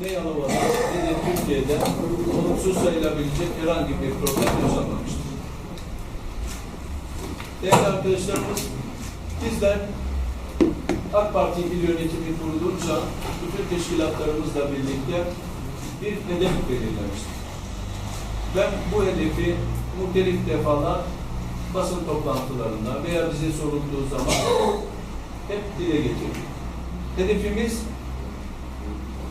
ne Yalova'da ne de Türkiye'de olumsuz sayılabilecek herhangi bir problem yaşanmamıştır. Değerli arkadaşlarımız, bizler AK Parti il yönetimi kurulunca bütün teşkilatlarımızla birlikte bir hedef belirlemiştik. Ben bu hedefi muhtelif defalar basın toplantılarında veya bize sorulduğu zaman hep dile getirdik. Hedefimiz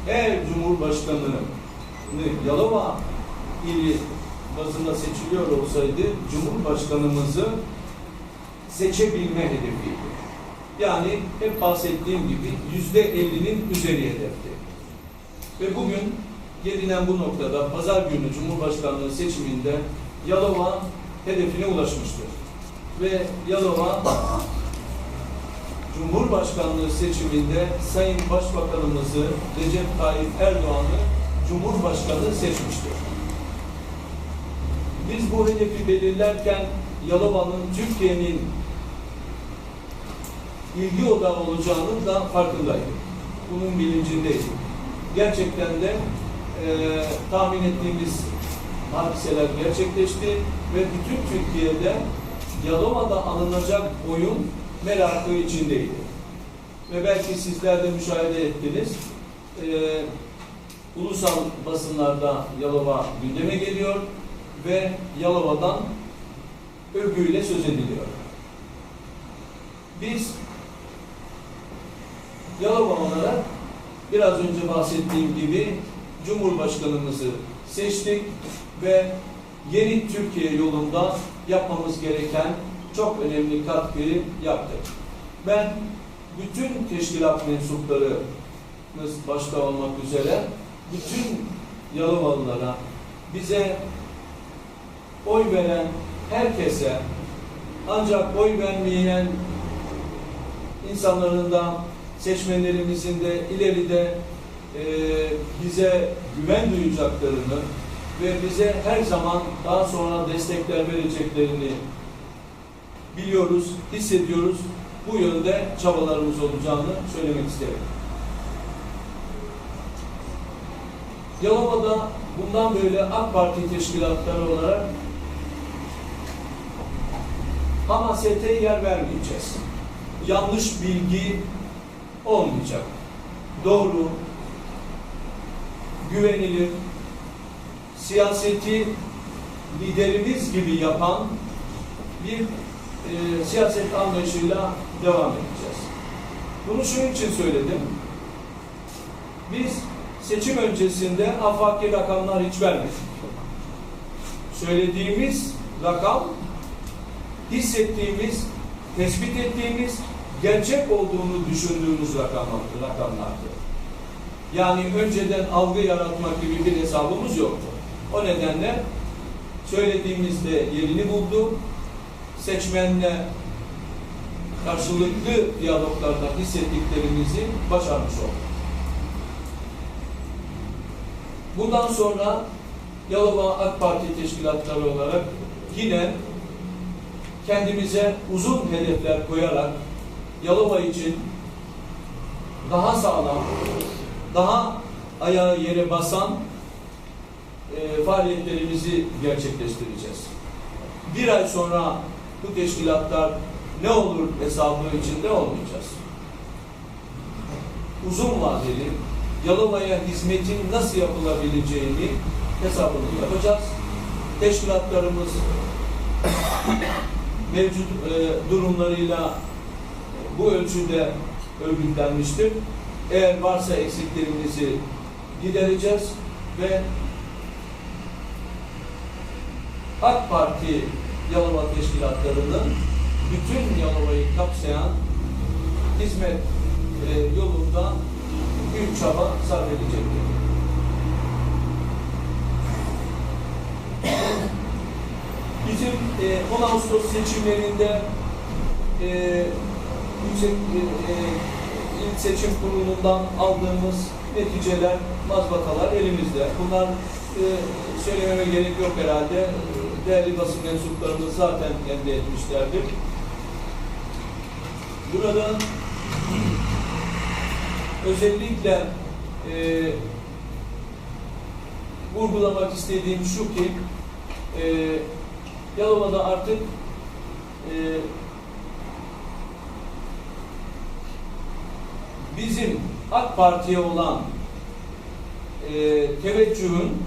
eğer Cumhurbaşkanı'nı Yalova ili bazında seçiliyor olsaydı Cumhurbaşkanımızı seçebilme hedefiydi. Yani hep bahsettiğim gibi yüzde ellinin üzeri hedefti. Ve bugün gelinen bu noktada pazar günü Cumhurbaşkanlığı seçiminde Yalova hedefine ulaşmıştır. Ve Yalova Cumhurbaşkanlığı seçiminde Sayın Başbakanımızı Recep Tayyip Erdoğan'ı Cumhurbaşkanı seçmiştir. Biz bu hedefi belirlerken Yalova'nın Türkiye'nin ilgi odağı olacağının da farkındaydık. Bunun bilincindeydik. Gerçekten de e, tahmin ettiğimiz hadiseler gerçekleşti ve bütün Türkiye'de Yalova'da alınacak oyun merakı içindeydi. Ve belki sizler de müşahede ettiniz. E, ulusal basınlarda Yalova gündeme geliyor ve Yalova'dan övgüyle söz ediliyor. Biz Yalova olarak biraz önce bahsettiğim gibi Cumhurbaşkanımızı seçtik ve yeni Türkiye yolunda yapmamız gereken çok önemli katkıyı yaptık. Ben bütün teşkilat mensuplarımız başta olmak üzere bütün Yalovalılara bize oy veren herkese ancak oy vermeyen insanların da seçmenlerimizin de ileride e, bize güven duyacaklarını ve bize her zaman daha sonra destekler vereceklerini biliyoruz, hissediyoruz. Bu yönde çabalarımız olacağını söylemek isterim. Yalova'da bundan böyle AK Parti teşkilatları olarak hamasete yer vermeyeceğiz. Yanlış bilgi olmayacak. Doğru, güvenilir, siyaseti liderimiz gibi yapan bir e, siyaset anlayışıyla devam edeceğiz. Bunu şunun için söyledim. Biz seçim öncesinde afaki rakamlar hiç vermedik. Söylediğimiz rakam hissettiğimiz, tespit ettiğimiz, gerçek olduğunu düşündüğümüz rakamlardı. rakamlardı. Yani önceden algı yaratmak gibi bir hesabımız yoktu. O nedenle söylediğimizde yerini buldu. Seçmenle karşılıklı diyaloglarda hissettiklerimizi başarmış olduk. Bundan sonra Yalova AK Parti teşkilatları olarak yine kendimize uzun hedefler koyarak Yalova için daha sağlam, daha ayağı yere basan e, faaliyetlerimizi gerçekleştireceğiz. Bir ay sonra bu teşkilatlar ne olur hesabı içinde olmayacağız. Uzun vadeli Yalova'ya hizmetin nasıl yapılabileceğini hesabını yapacağız. Teşkilatlarımız mevcut e, durumlarıyla bu ölçüde örgütlenmiştir. Eğer varsa eksiklerimizi gidereceğiz ve AK Parti Yalova teşkilatlarının bütün Yalova'yı kapsayan hizmet e, yolunda büyük çaba sarf edecektir. Bizim e, 10 Ağustos seçimlerinde e, yüksek e, e, il seçim kurulundan aldığımız neticeler, mazbatalar elimizde. Bunlar e, söylememe gerek yok herhalde. Değerli basın mensuplarımız zaten elde etmişlerdir. Burada özellikle e, vurgulamak istediğim şu ki e, Yalova'da artık e, bizim AK Parti'ye olan e, teveccühün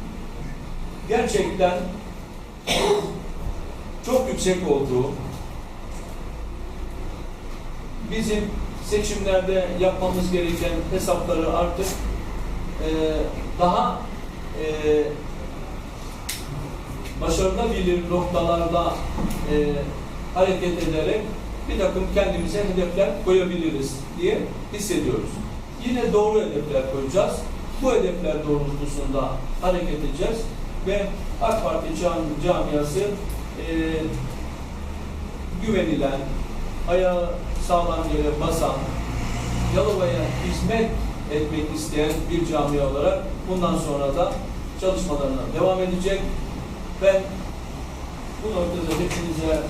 gerçekten çok yüksek olduğu, bizim seçimlerde yapmamız gereken hesapları artık e, daha e, başarılabilir noktalarda e, hareket ederek bir takım kendimize hedefler koyabiliriz diye hissediyoruz. Yine doğru hedefler koyacağız. Bu hedefler doğrultusunda hareket edeceğiz ve AK Parti cam- camiası e, güvenilen, ayağı sağlam yere basan, Yalova'ya hizmet etmek isteyen bir camia olarak bundan sonra da çalışmalarına devam edecek. Ben bu noktada hepinize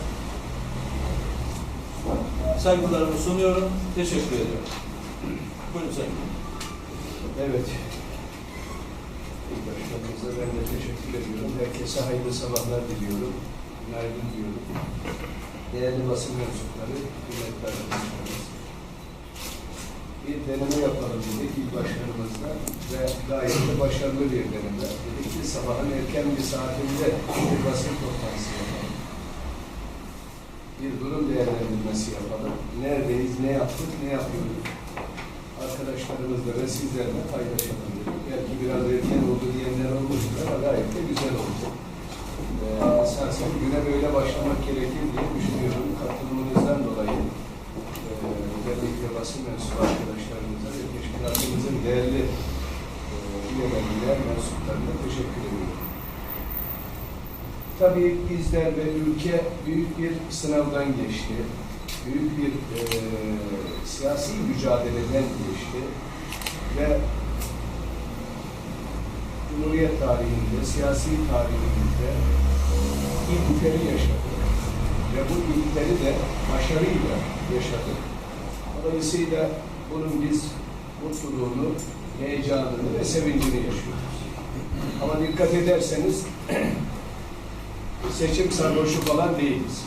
saygılarımı sunuyorum. Teşekkür ediyorum. Buyurun Sayın. Evet. İlk başkanımıza ben de teşekkür ediyorum. Herkese hayırlı sabahlar diliyorum. Günaydın diyorum. Değerli basın mensupları, kıymetli arkadaşlarımız. Bir deneme yapalım dedik ilk başkanımızla ve gayet de başarılı bir deneme. Dedik ki sabahın erken bir saatinde bir basın toplantısı yapalım. Bir durum değerlendirmesi yapalım. Neredeyiz, ne yaptık, ne yapıyoruz? arkadaşlarımızla ve sizlerle paylaşalım dedik. Belki biraz erken oldu diyenler olmuştur ama gayet de güzel oldu. Ee, esasen güne böyle başlamak gerekir diye düşünüyorum. Katılımınızdan dolayı e, özellikle basın mensubu arkadaşlarımıza ve teşkilatımızın değerli e, üyelerine, mensuplarına teşekkür ediyorum. Tabii bizler ve ülke büyük bir sınavdan geçti. Büyük bir e, siyasi mücadeleden geçti. Ve Cumhuriyet tarihinde, siyasi tarihimizde ilkleri yaşadık. Ve bu ilkleri de başarıyla yaşadık. Dolayısıyla bunun biz mutluluğunu, heyecanını ve sevincini yaşıyoruz. Ama dikkat ederseniz seçim sarhoşu falan değiliz.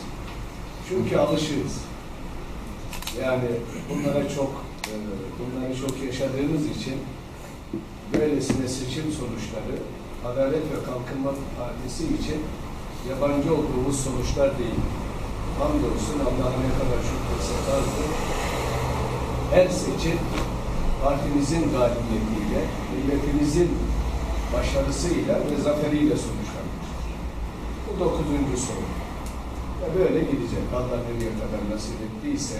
Çünkü alışığız. Yani bunlara çok e, bunları çok yaşadığımız için böylesine seçim sonuçları Adalet ve Kalkınma Partisi için yabancı olduğumuz sonuçlar değil. Hamdolsun Allah'a ne kadar şükretsin azdır. Her seçim partimizin galibiyetiyle, milletimizin başarısıyla ve zaferiyle sonuçlanmış. Bu dokuzuncu soru. Ya böyle gidecek. Allah nereye kadar nasip ettiyse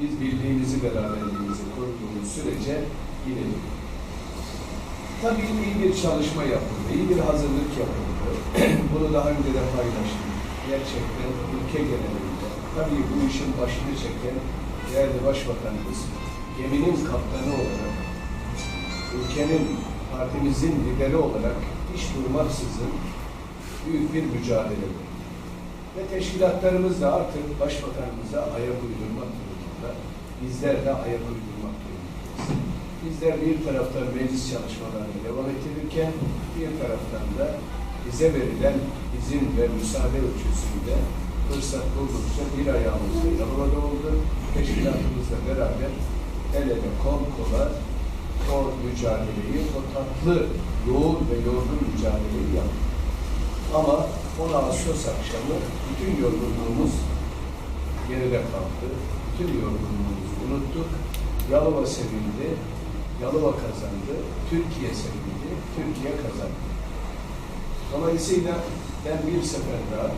biz birliğimizi, beraberliğimizi koruduğumuz sürece gidelim. Tabii iyi bir çalışma yapıldı, iyi bir hazırlık yapıldı. Bunu daha önce de paylaştım. Gerçekten ülke genelinde. Tabii bu işin başını çeken değerli başbakanımız geminin kaptanı olarak ülkenin, partimizin lideri olarak hiç durmaksızın büyük bir mücadele. Ve teşkilatlarımız da artık başbakanımıza ayak uydurmak durumunda. Bizler de ayak uydurmak. Bizler bir taraftan meclis çalışmalarına devam ettirirken bir taraftan da bize verilen izin ve müsaade ölçüsünde fırsat buldukça bir ayağımızda Yalova'da oldu. Teşkilatımızla beraber el ele kol kola o mücadeleyi, o tatlı, yoğun ve yorgun mücadeleyi yaptık. Ama 10 Ağustos akşamı bütün yorgunluğumuz geride kaldı. Bütün yorgunluğumuzu unuttuk. Yalova sevindi, Yalova kazandı, Türkiye sevindi, Türkiye kazandı. Dolayısıyla ben bir sefer daha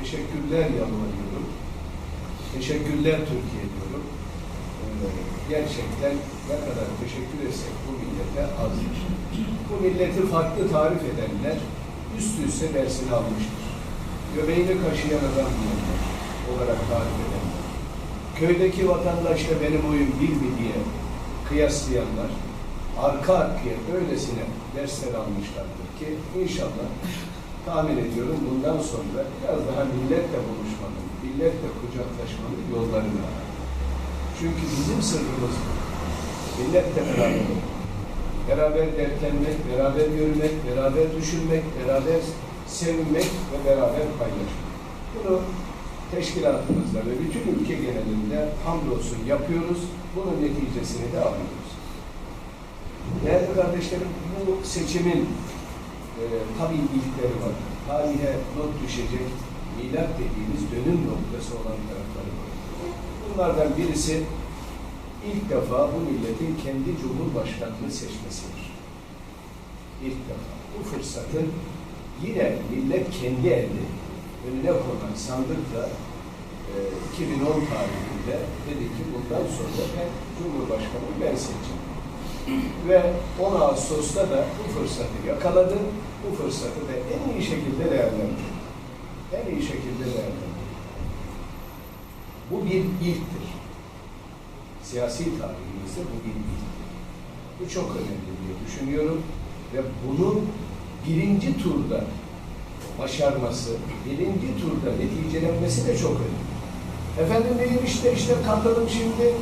teşekkürler Yalova diyorum. Teşekkürler Türkiye diyorum. Ee, gerçekten ne kadar teşekkür etsek bu millete azdır. Bu milleti farklı tarif edenler üst üste dersini almıştır. Göbeğini kaşıyan adam diyenler olarak tarif edenler. Köydeki vatandaşla benim oyun bir mi diye kıyaslayanlar arka arkaya öylesine dersler almışlardır ki inşallah tahmin ediyorum bundan sonra biraz daha milletle buluşmanın, milletle kucaklaşmanın yollarını arar. Çünkü bizim sırrımız bu. Milletle beraber beraber dertlenmek, beraber yürümek, beraber düşünmek, beraber sevinmek ve beraber paylaşmak. Bunu teşkilatımızda ve bütün ülke genelinde hamdolsun yapıyoruz. Bunun neticesini de alıyoruz. Değerli kardeşlerim, bu seçimin e, tabii ilkleri var. Tarihe not düşecek, milat dediğimiz dönüm noktası olan tarafları var. Bunlardan birisi ilk defa bu milletin kendi cumhurbaşkanını seçmesidir. İlk defa. Bu fırsatın yine millet kendi elde önüne konan sandıkla e, 2010 tarihinde dedi ki bundan sonra ben Cumhurbaşkanı ben seçeceğim. Ve 10 Ağustos'ta da bu fırsatı yakaladı. Bu fırsatı da en iyi şekilde değerlendirdi. En iyi şekilde değerlendirdi. Bu bir ilktir. Siyasi tarihimizde bu bir ilktir. Bu çok önemli diye düşünüyorum. Ve bunu birinci turda başarması, birinci turda neticelenmesi de çok önemli. Efendim benim işte işte katılım şimdi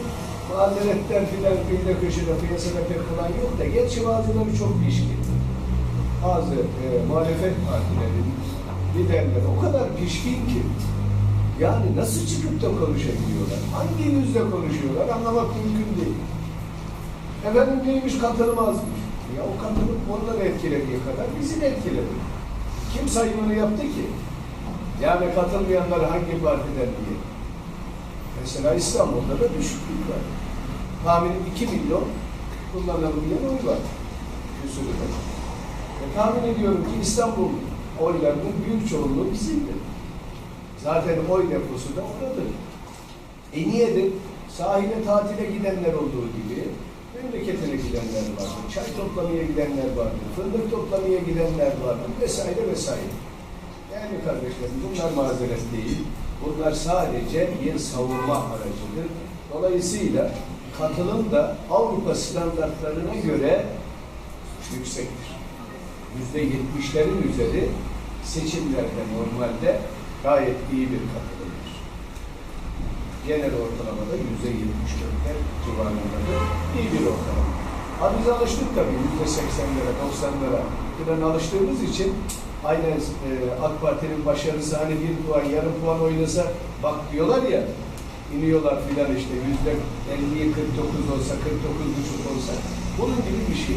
mazeretler filan kıyıda köşede piyasada pek kolay yok da gerçi bazıları çok pişkin. Bazı e, muhalefet partilerinin liderleri o kadar pişkin ki yani nasıl çıkıp da konuşabiliyorlar? Hangi yüzle konuşuyorlar? Anlamak mümkün değil. Efendim neymiş katılım azmış. Ya o katılım onları etkilediği kadar bizi de etkiledi. Kim sayımını yaptı ki? Yani katılmayanlar hangi partiden diye. Mesela İstanbul'da da düşüklük var. Tahminim 2 milyon kullanılmayan oy var. Küsürü Ve tahmin ediyorum ki İstanbul oylarının büyük çoğunluğu bizimdir. Zaten oy deposu da oradadır. E niyedir? Sahile tatile gidenler olduğu gibi memleketine gidenler vardır. Çay toplamaya gidenler vardır. Fındık toplamaya gidenler vardır. Vesaire vesaire. Yani kardeşlerim bunlar mazeret değil. Bunlar sadece bir savunma aracıdır. Dolayısıyla katılım da Avrupa standartlarına göre yüksektir. Yüzde yetmişlerin üzeri seçimlerde normalde gayet iyi bir katılımdır. Genel ortalamada yüzde yetmiş dörtler civarındadır. İyi bir ortalama. Ha biz alıştık tabii yüzde seksenlere, doksanlara falan alıştığımız için aynen e, AK Parti'nin başarısı hani bir puan, yarım puan oynasa bak diyorlar ya iniyorlar filan işte yüzde 50'yi 49 olsa, 49 buçuk olsa bunun gibi bir şey.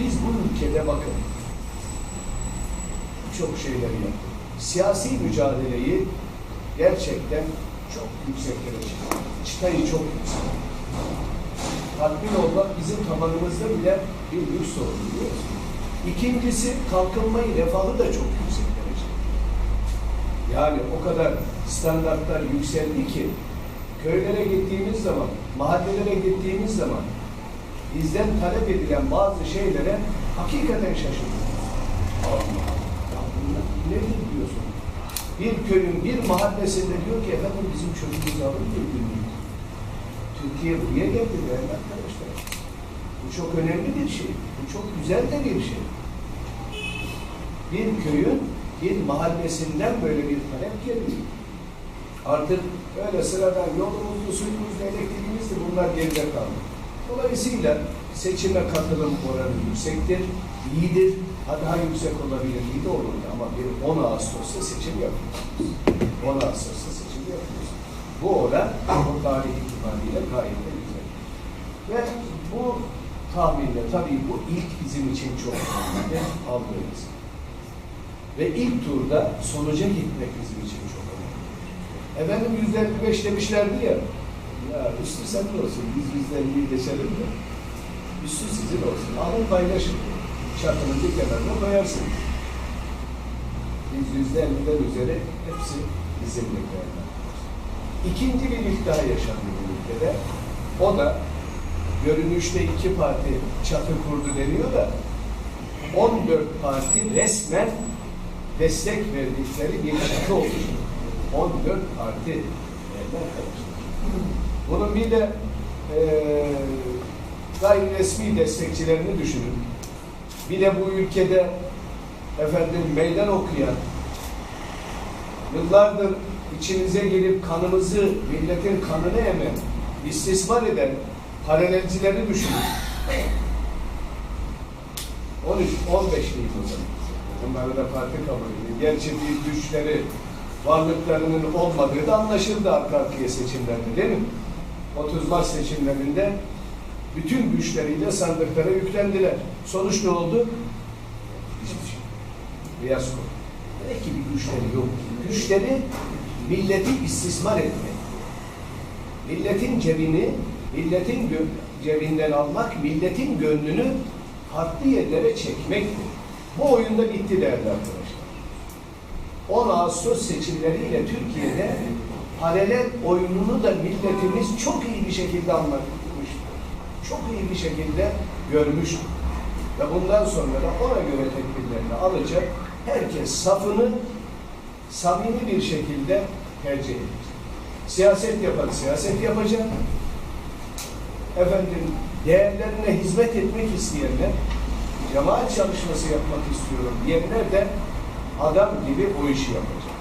Biz bu ülkede bakın çok şeyler yaptık. Siyasi mücadeleyi gerçekten çok yükseklere çıkardık. Çıtayı çok yüksek. Tatmin olmak bizim tabanımızda bile bir lüks oldu biliyor musun? İkincisi kalkınmayı, refahı da çok yüksek derecede. Yani o kadar standartlar yükseldi ki köylere gittiğimiz zaman, mahallelere gittiğimiz zaman bizden talep edilen bazı şeylere hakikaten şaşırıyoruz. Allah bunlar nedir diyorsun? Bir köyün bir mahallesinde diyor ki efendim bizim çocuğumuzu alın diyor günlük. Türkiye buraya geldi değerli arkadaşlar. Bu çok önemli bir şey. Bu çok güzel de bir şey. Bir köyün bir mahallesinden böyle bir talep geliyor. Artık öyle sıradan yolumuzdu, suyumuzdu, elektriğimizdi bunlar geride kaldı. Dolayısıyla seçime katılım oranı yüksektir, iyidir. Ha daha yüksek olabilir, iyi de olurdu ama bir 10 Ağustos'ta seçim yapıyoruz. 10 Ağustos'ta seçim yapıyoruz. Bu oran o tarih itibariyle gayet de güzel. Ve bu tahminle tabii bu ilk bizim için çok önemli aldığımız. Ve ilk turda sonuca gitmek bizim için çok önemli. Efendim yüzde 55 demişlerdi ya. Ya üstü senin olsun, biz yüzde 50'yi geçelim de. Üstü sizin olsun. Alın paylaşın. Bir kenarına koyarsınız. Biz yüzde 50'den üzeri hepsi bizimle koyarlar. İkinci bir daha yaşandı bu ülkede. O da görünüşte iki parti çatı kurdu deniyor da 14 parti resmen destek verdikleri bir çatı oluştu. 14 parti evler Bunun bir de e, gayri resmi destekçilerini düşünün. Bir de bu ülkede efendim meydan okuyan, yıllardır içimize gelip kanımızı, milletin kanını emen, istismar eden paralelcileri düşünün. 13, 15 değil o zaman. Bunları da parti kabul ediyor. Gerçi bir güçleri, varlıklarının olmadığı da anlaşıldı arka arkaya seçimlerde değil mi? 30 Mart seçimlerinde bütün güçleriyle sandıklara yüklendiler. Sonuç ne oldu? Hiçbir şey. Fiyasko. Demek ki bir güçleri yok. Güçleri milleti istismar etmek. Milletin cebini, milletin cebinden almak, milletin gönlünü farklı yerlere çekmektir. Bu oyunda bitti değerli arkadaşlar. 10 Ağustos seçimleriyle Türkiye'de paralel oyununu da milletimiz çok iyi bir şekilde anlatmıştır. Çok iyi bir şekilde görmüştür. Ve bundan sonra da ona göre tedbirlerini alacak, herkes safını samimi bir şekilde tercih edecek. Siyaset yapan siyaset yapacak. Efendim değerlerine hizmet etmek isteyenler cemaat çalışması yapmak istiyorum diyenler de adam gibi o işi yapacak.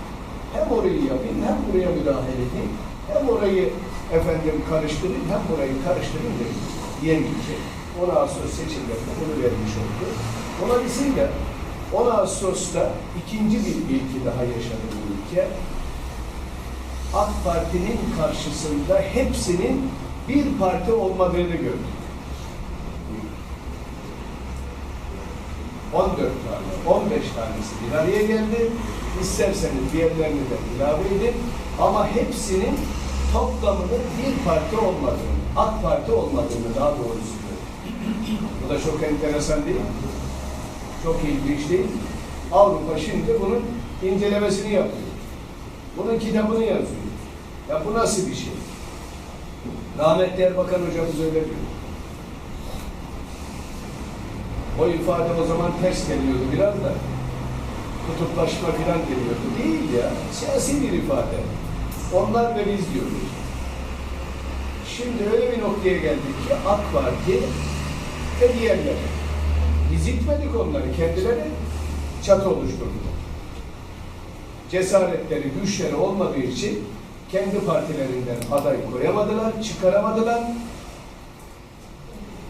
Hem orayı yapayım hem buraya müdahale edeyim. Hem orayı efendim karıştırayım hem burayı karıştırayım de diyemeyecek. 10 Ağustos seçimlerinde bunu vermiş oldu. Dolayısıyla 10 Ağustos'ta ikinci bir ilki daha yaşadı bu ülke. AK Parti'nin karşısında hepsinin bir parti olmadığını gördük. 14 tane, 15 tanesi bir araya geldi. İsterseniz diğerlerini de ilave edin. Ama hepsinin toplamının bir parti olmadığını, AK Parti olmadığını daha doğrusu. Bu da çok enteresan değil mi? Çok ilginç değil mi? Avrupa şimdi bunun incelemesini yapıyor. Bunun kitabını yazıyor. Ya bu nasıl bir şey? Rahmetli Erbakan hocamız öyle diyor. O ifade o zaman ters geliyordu biraz da. Kutuplaşma filan geliyordu. Değil ya. Siyasi bir ifade. Onlar ve biz diyoruz. Şimdi öyle bir noktaya geldik ki AK Parti ve diğerleri. Biz itmedik onları. Kendileri çatı oluşturdular. Cesaretleri, güçleri olmadığı için kendi partilerinden aday koyamadılar, çıkaramadılar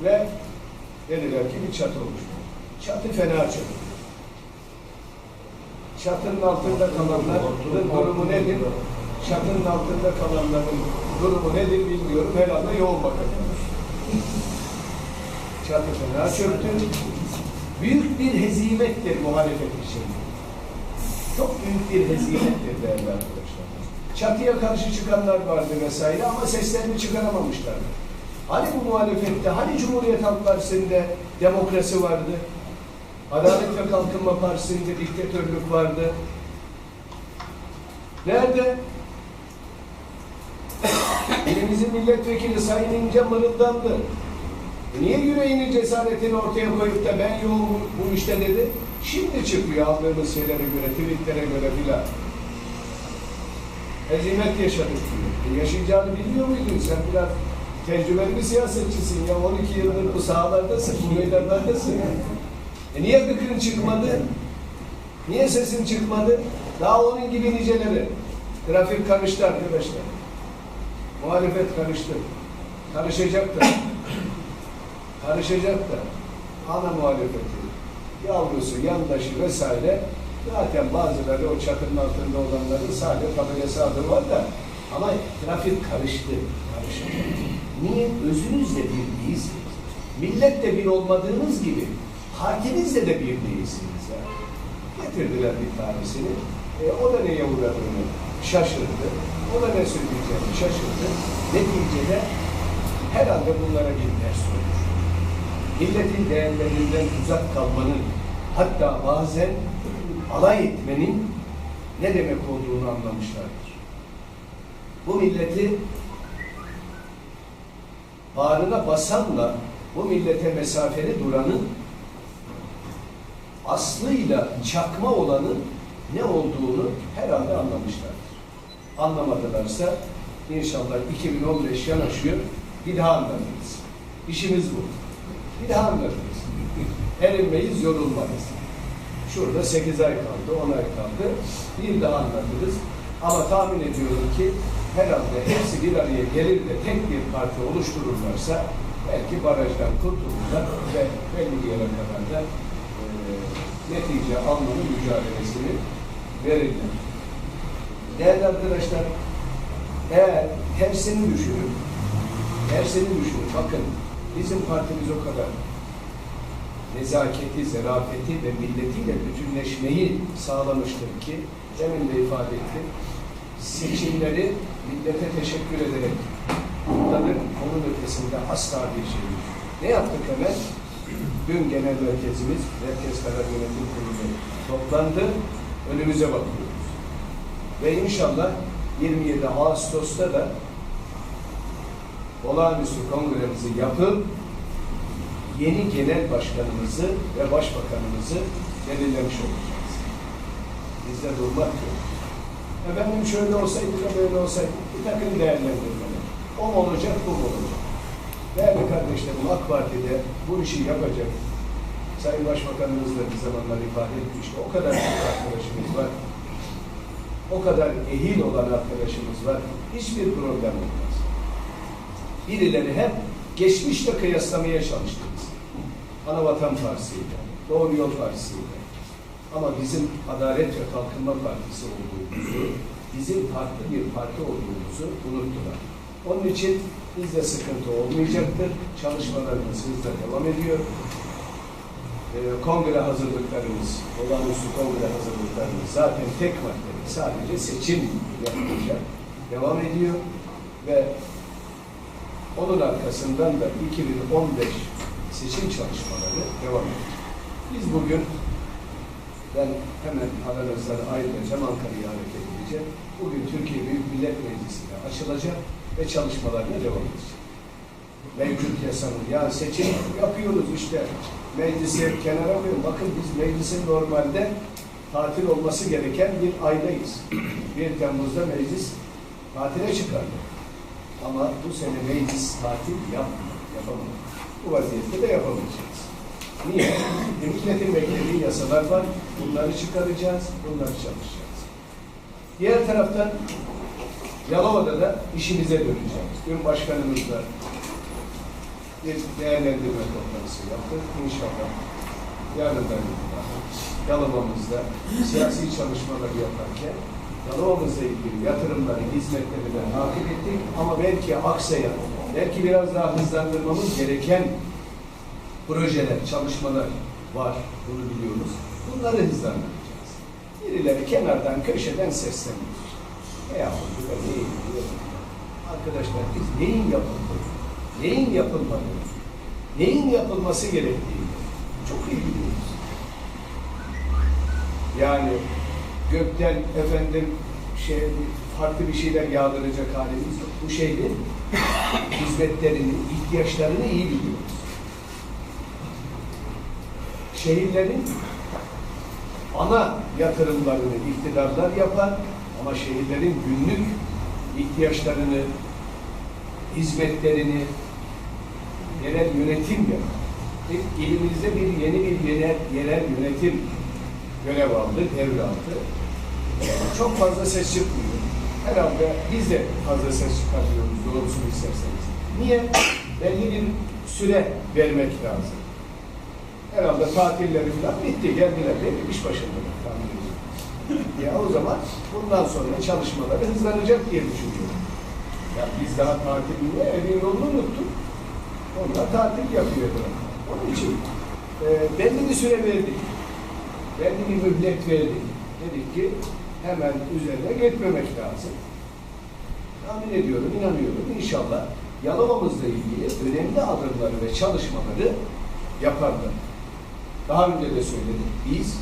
ve dediler ki bir çatı oluştu. Çatı fena çatı. Çatının altında kalanların durumu nedir? Çatının altında kalanların durumu nedir bilmiyorum. Herhalde yoğun bakım. Çatı fena çöktü. Büyük bir hezimettir muhalefet için. Çok büyük bir hezimettir değerli arkadaşlar. Çatıya karşı çıkanlar vardı vesaire ama seslerini çıkaramamışlar. Hani bu muhalefette, hani Cumhuriyet Halk Partisi'nde demokrasi vardı? Adalet ve Kalkınma Partisi'nde diktatörlük vardı. Nerede? Elimizin milletvekili Sayın İnce mırıldandı. E Niye yüreğini, cesaretini ortaya koyup da ben yoğun bu, işte dedi? Şimdi çıkıyor aldığımız şeylere göre, tweetlere göre filan. Hezimet yaşadık diyor. E yaşayacağını biliyor muydun? Sen biraz tecrübeli bir siyasetçisin ya. 12 yıldır bu sahalardasın, bu meydanlardasın. E niye gıkın çıkmadı? Niye sesin çıkmadı? Daha onun gibi niceleri. Trafik karıştı arkadaşlar. Muhalefet karıştı. Karışacak da. Karışacak da. Ana muhalefeti, yavrusu, yandaşı vesaire zaten bazıları o çatının altında olanların sadece tabelası adı var da ama trafik karıştı. Karıştı. Niye? Özünüzle bir değilsiniz. Milletle bir olmadığınız gibi partinizle de bir değilsiniz. Yani. Getirdiler bir tanesini. E, o da neye uğradığını şaşırdı. O da ne söyleyeceğini şaşırdı. Neticede herhalde bunlara bir ders olmuş. Milletin değerlerinden uzak kalmanın hatta bazen alay etmenin ne demek olduğunu anlamışlardır. Bu milleti bağrına basanla bu millete mesafeli duranın aslıyla çakma olanın ne olduğunu herhalde anlamışlardır. Anlamadılarsa inşallah 2015 yanaşıyor, bir daha anlatırız. İşimiz bu. Bir daha anlatırız. Erinmeyiz, yorulmayız. Şurada 8 ay kaldı, 10 ay kaldı. Bir daha anlatırız. Ama tahmin ediyorum ki herhalde hepsi bir araya gelir de tek bir parti oluştururlarsa belki barajdan kurtulurlar ve belli bir yere kadar da e, netice almanın mücadelesini verirler. Değerli arkadaşlar, eğer tersini düşünün, tersini düşünün. Bakın, bizim partimiz o kadar nezaketi, zerafeti ve milletiyle bütünleşmeyi sağlamıştır ki, demin de ifade ettim, seçimleri millete teşekkür ederek kutladık. Onun ötesinde asla bir şey yok. Ne yaptık hemen? Dün genel merkezimiz, Merkez Karar Yönetim Kurulu toplandı. Önümüze bakıyoruz. Ve inşallah 27 Ağustos'ta da olağanüstü kongremizi yapıp yeni genel başkanımızı ve başbakanımızı belirlemiş olacağız. Bizde durmak yok. Efendim şöyle olsaydı da böyle olsaydı bir takım değerlendirmeler. O olacak, bu olacak? Değerli kardeşlerim AK Parti'de bu işi yapacak. Sayın Başbakanımız da bir zamanlar ifade etmişti. O kadar çok arkadaşımız var. O kadar ehil olan arkadaşımız var. Hiçbir problem olmaz. Birileri hep geçmişle kıyaslamaya çalıştınız. Anavatan Partisi'yle, Doğru Yol Partisi'yle. Ama bizim Adalet ve Kalkınma Partisi olduğumuzu, bizim farklı bir parti olduğumuzu unuttular. Onun için bizde sıkıntı olmayacaktır. Çalışmalarımız hızla devam ediyor. Ee, kongre hazırlıklarımız, olağanüstü kongre hazırlıklarımız zaten tek maddeli, sadece seçim yapılacak. Devam ediyor ve onun arkasından da 2015 seçim çalışmaları devam edecek. Biz bugün ben hemen aranızdan ayrılacağım, Ankara'ya hareket edeceğim. Bugün Türkiye Büyük Millet Meclisi'ne açılacak ve çalışmalarına devam edecek. Mevcut yasanın, ya seçim yapıyoruz işte, meclisi kenara koyun. Bakın biz meclisin normalde tatil olması gereken bir aydayız. 1 Temmuz'da meclis tatile çıkardı. Ama bu sene meclis tatil yapmıyor, yapamadı. Bu vaziyette de yapamayacağız. Niye? Milletin beklediği yasalar var. Bunları çıkaracağız, bunları çalışacağız. Diğer taraftan Yalova'da da işimize döneceğiz. Dün başkanımızla bir değerlendirme toplantısı yaptık. İnşallah yarından Yalova'mızda siyasi çalışmaları yaparken Yalova'mızla ilgili yatırımları, hizmetleri de takip ettik. Ama belki aksayan, belki biraz daha hızlandırmamız gereken projeler, çalışmalar var. Bunu biliyoruz. Bunları hızlandıracağız. Birileri kenardan, köşeden sesleniyor. Ne yapıldı ve ne yapıldı? Arkadaşlar biz neyin yapıldığını, neyin yapılmadığını, neyin yapılması gerektiğini çok iyi biliyoruz. Yani gökten efendim şey farklı bir şeyler yağdıracak halimiz yok. Bu şehrin hizmetlerini, ihtiyaçlarını iyi biliyoruz. Şehirlerin ana yatırımlarını iktidarlar yapar ama şehirlerin günlük ihtiyaçlarını, hizmetlerini yerel yönetim yapar. İlimizde bir yeni bir yerel, yerel yönetim görev aldı, devraldı. Çok fazla ses çıkmıyor. Herhalde biz de fazla ses çıkartıyoruz doğrusunu isterseniz. Niye? Belli bir süre vermek lazım. Herhalde tatilleri falan bitti, geldiler değil mi? İş başında tahmin. Ya o zaman bundan sonra çalışmaları hızlanacak diye düşünüyorum. Ya biz daha tatilini, evin yolunu unuttuk. Onlar tatil yapıyor. Onun için e, belli bir süre verdik. Belli bir mühlet verdik. Dedik ki hemen üzerine gitmemek lazım. Tahmin ediyorum, inanıyorum. İnşallah Yalova'mızla ilgili önemli adımları ve çalışmaları yaparlar. Daha önce de söyledik. Biz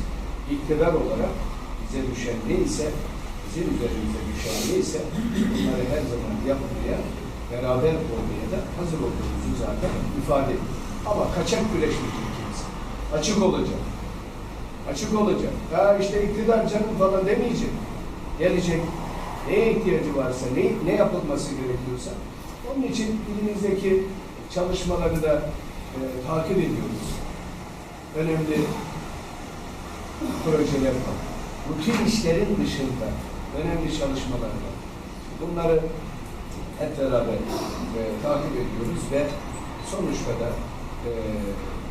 iktidar olarak bize düşen neyse, bizim üzerimize düşen neyse bunları her zaman yapmaya, beraber olmaya da hazır olduğumuzu zaten ifade ettik. Ama kaçak güreşmeyecek kimse. Açık olacak. Açık olacak. Ha işte iktidar canım falan demeyecek. Gelecek. Neye ihtiyacı varsa, ne, ne yapılması gerekiyorsa. Onun için ilimizdeki çalışmaları da e, takip ediyoruz. Önemli projeler var. Rutin işlerin dışında önemli çalışmalar var. Bunları hep beraber e, takip ediyoruz ve sonuçta da e,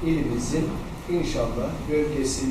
ilimizin inşallah bölgesi